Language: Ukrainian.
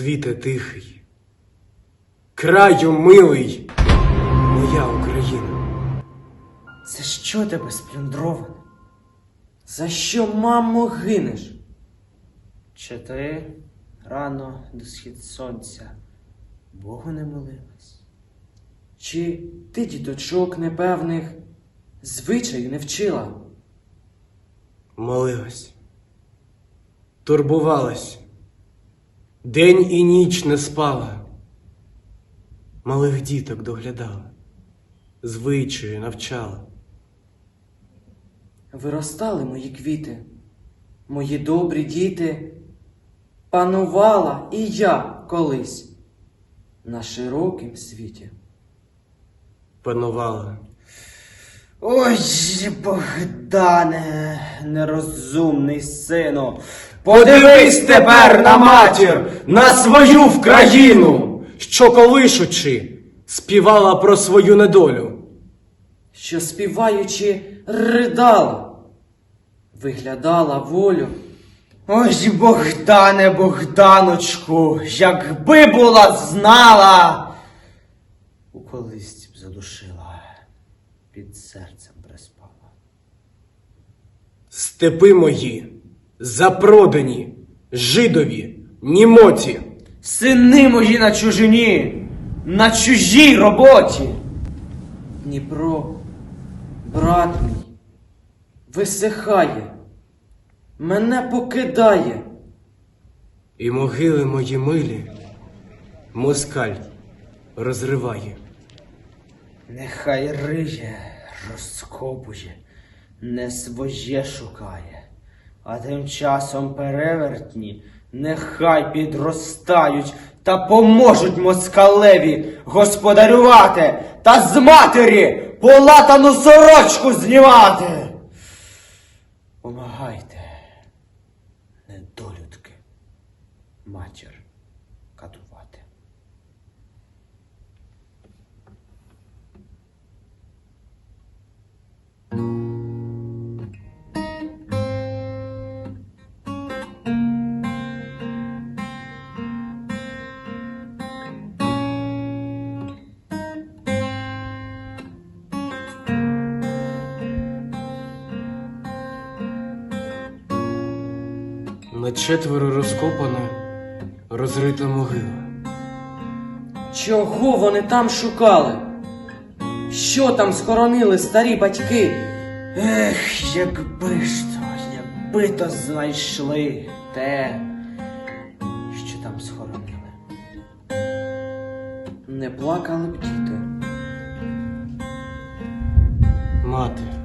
світе тихий, краю милий, моя Україна. За що тебе сплюндроване? За що, мамо, гинеш? Чи ти рано до схід сонця Богу не молилась? Чи ти діточок непевних звичаю не вчила? Молилась, турбувалась, день і ніч не спала, малих діток доглядала, звичаю навчала. Виростали мої квіти, мої добрі діти, панувала і я колись на широкім світі. Панувала, Ой, Богдане, нерозумний сину, подивись тепер на матір, на свою Вкраїну, що колишучи, співала про свою недолю. що співаючи ридала, виглядала волю. Ой, Богдане, Богданочку, якби була знала, у колисці б задушила, під серцем приспала. Степи мої, запродані, жидові, німоті, Сини мої на чужині, на чужій роботі. Дніпро, брат мій, висихає, мене покидає. і могили мої милі, москаль розриває. Нехай риє, розкопує, не своє шукає, а тим часом перевертні нехай підростають та поможуть москалеві господарювати та з матері полатану сорочку знімати. Помагайте, недолюдки, матір катувати. На четверо розкопана, розрита могила. Чого вони там шукали? Що там схоронили старі батьки? Ех, якби ж то, якби то знайшли те, що там схоронили. Не плакали б діти. Мати.